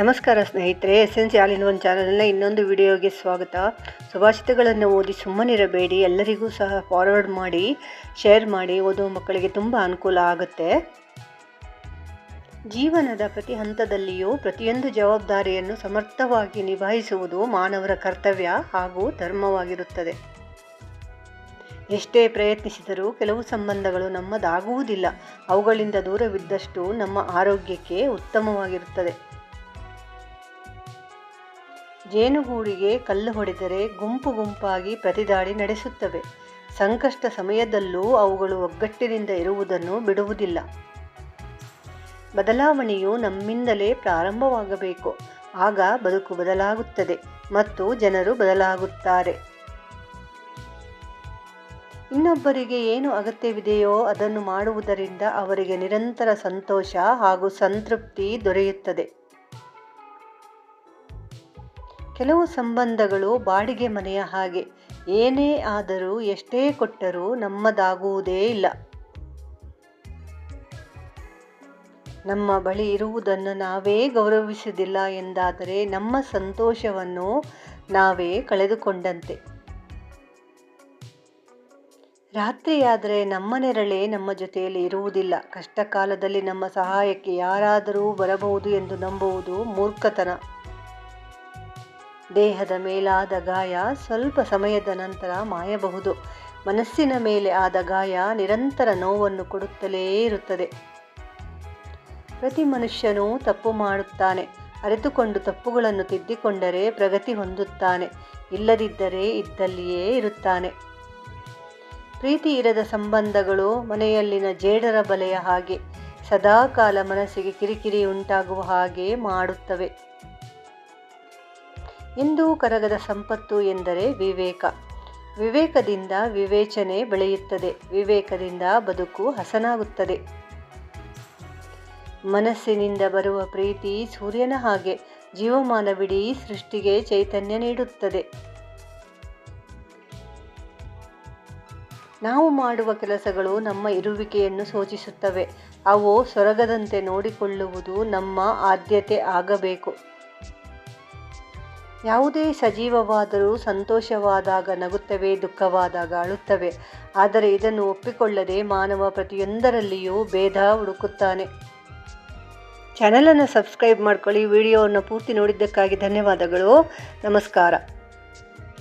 ನಮಸ್ಕಾರ ಸ್ನೇಹಿತರೆ S N C in one ಚಾನಲ್ನ ಇನ್ನೊಂದು ವಿಡಿಯೋಗೆ ಸ್ವಾಗತ. ಸುಭಾಷಿತಗಳನ್ನು ಓದಿ ಸುಮ್ಮನಿರಬೇಡಿ, ಎಲ್ಲರಿಗೂ ಸಹ ಫಾರ್ವರ್ಡ್ ಮಾಡಿ ಶೇರ್ ಮಾಡಿ ಓದುವ ಮಕ್ಕಳಿಗೆ ತುಂಬ ಅನುಕೂಲ ಆಗುತ್ತೆ. ಜೀವನದ ಪ್ರತಿ ಹಂತದಲ್ಲಿಯೂ ಪ್ರತಿಯೊಂದು ಜವಾಬ್ದಾರಿಯನ್ನು ಸಮರ್ಥವಾಗಿ ನಿಭಾಯಿಸುವುದು ಮಾನವರ ಕರ್ತವ್ಯ ಹಾಗೂ ಧರ್ಮವಾಗಿರುತ್ತದೆ. ಎಷ್ಟೇ ಪ್ರಯತ್ನಿಸಿದರೂ ಕೆಲವು ಸಂಬಂಧಗಳು ನಮ್ಮದಾಗುವುದಿಲ್ಲ. ಅವುಗಳಿಂದ ದೂರವಿದ್ದಷ್ಟು ನಮ್ಮ ಆರೋಗ್ಯಕ್ಕೆ ಉತ್ತಮವಾಗಿರುತ್ತದೆ. ಜೇನುಗೂಡಿಗೆ ಕಲ್ಲು ಹೊಡೆದರೆ ಗುಂಪು ಗುಂಪಾಗಿ ಪ್ರತಿದಾಳಿ ನಡೆಸುತ್ತವೆ. ಸಂಕಷ್ಟ ಸಮಯದಲ್ಲೂ ಅವುಗಳು ಒಗ್ಗಟ್ಟಿನಿಂದ ಇರುವುದನ್ನು ಬಿಡುವುದಿಲ್ಲ. ಬದಲಾವಣೆಯು ನಮ್ಮಿಂದಲೇ ಪ್ರಾರಂಭವಾಗಬೇಕು. ಆಗ ಬದುಕು ಬದಲಾಗುತ್ತದೆ ಮತ್ತು ಜನರು ಬದಲಾಗುತ್ತಾರೆ. ಇನ್ನೊಬ್ಬರಿಗೆ ಏನು ಅಗತ್ಯವಿದೆಯೋ ಅದನ್ನು ಮಾಡುವುದರಿಂದ ಅವರಿಗೆ ನಿರಂತರ ಸಂತೋಷ ಹಾಗೂ ಸಂತೃಪ್ತಿ ದೊರೆಯುತ್ತದೆ. ಕೆಲವು ಸಂಬಂಧಗಳು ಬಾಡಿಗೆ ಮನೆಯ ಹಾಗೆ. ಏನೇ ಆದರೂ ಎಷ್ಟೇ ಕೊಟ್ಟರೂ ನಮ್ಮದಾಗುವುದೇ ಇಲ್ಲ. ನಮ್ಮ ಬಳಿ ಇರುವುದನ್ನು ನಾವೇ ಗೌರವಿಸುವುದಿಲ್ಲ ಎಂದಾದರೆ ನಮ್ಮ ಸಂತೋಷವನ್ನು ನಾವೇ ಕಳೆದುಕೊಂಡಂತೆ. ರಾತ್ರಿಯಾದರೆ ನಮ್ಮ ನೆರಳೆ ನಮ್ಮ ಜೊತೆಯಲ್ಲಿ ಇರುವುದಿಲ್ಲ. ಕಷ್ಟ ಕಾಲದಲ್ಲಿ ನಮ್ಮ ಸಹಾಯಕ್ಕೆ ಯಾರಾದರೂ ಬರಬಹುದು ಎಂದು ನಂಬುವುದು ಮೂರ್ಖತನ. ದೇಹದ ಮೇಲಾದ ಗಾಯ ಸ್ವಲ್ಪ ಸಮಯದ ನಂತರ ಮಾಯಬಹುದು. ಮನಸ್ಸಿನ ಮೇಲೆ ಆದ ಗಾಯ ನಿರಂತರ ನೋವನ್ನು ಕೊಡುತ್ತಲೇ ಇರುತ್ತದೆ. ಪ್ರತಿ ಮನುಷ್ಯನೂ ತಪ್ಪು ಮಾಡುತ್ತಾನೆ. ಅರಿತುಕೊಂಡು ತಪ್ಪುಗಳನ್ನು ತಿದ್ದಿಕೊಂಡರೆ ಪ್ರಗತಿ ಹೊಂದುತ್ತಾನೆ. ಇಲ್ಲದಿದ್ದರೆ ಇದ್ದಲ್ಲಿಯೇ ಇರುತ್ತಾನೆ. ಪ್ರೀತಿ ಇರದ ಸಂಬಂಧಗಳು ಮನೆಯಲ್ಲಿನ ಜೇಡರ ಬಲೆಯ ಹಾಗೆ, ಸದಾಕಾಲ ಮನಸ್ಸಿಗೆ ಕಿರಿಕಿರಿ ಉಂಟಾಗುವ ಹಾಗೆ ಮಾಡುತ್ತವೆ. ಎಂದೂ ಕರಗದ ಸಂಪತ್ತು ಎಂದರೆ ವಿವೇಕ. ವಿವೇಕದಿಂದ ವಿವೇಚನೆ ಬೆಳೆಯುತ್ತದೆ. ವಿವೇಕದಿಂದ ಬದುಕು ಹಸನಾಗುತ್ತದೆ. ಮನಸ್ಸಿನಿಂದ ಬರುವ ಪ್ರೀತಿ ಸೂರ್ಯನ ಹಾಗೆ. ಜೀವಮಾನವಿಡೀ ಸೃಷ್ಟಿಗೆ ಚೈತನ್ಯ ನೀಡುತ್ತದೆ. ನಾವು ಮಾಡುವ ಕೆಲಸಗಳು ನಮ್ಮ ಇರುವಿಕೆಯನ್ನು ಸೂಚಿಸುತ್ತವೆ. ಅವು ಸೊರಗದಂತೆ ನೋಡಿಕೊಳ್ಳುವುದು ನಮ್ಮ ಆದ್ಯತೆ ಆಗಬೇಕು. ಯಾವುದೇ ಸಜೀವವಾದರೂ ಸಂತೋಷವಾದಾಗ ನಗುತ್ತವೆ, ದುಃಖವಾದಾಗ ಅಳುತ್ತವೆ. ಆದರೆ ಇದನ್ನು ಒಪ್ಪಿಕೊಳ್ಳದೆ ಮಾನವ ಪ್ರತಿಯೊಂದರಲ್ಲಿಯೂ ಭೇದ ಹುಡುಕುತ್ತಾನೆ. ಚಾನಲನ್ನು ಸಬ್ಸ್ಕ್ರೈಬ್ ಮಾಡ್ಕೊಳ್ಳಿ. ವಿಡಿಯೋವನ್ನು ಪೂರ್ತಿ ನೋಡಿದ್ದಕ್ಕಾಗಿ ಧನ್ಯವಾದಗಳು. ನಮಸ್ಕಾರ.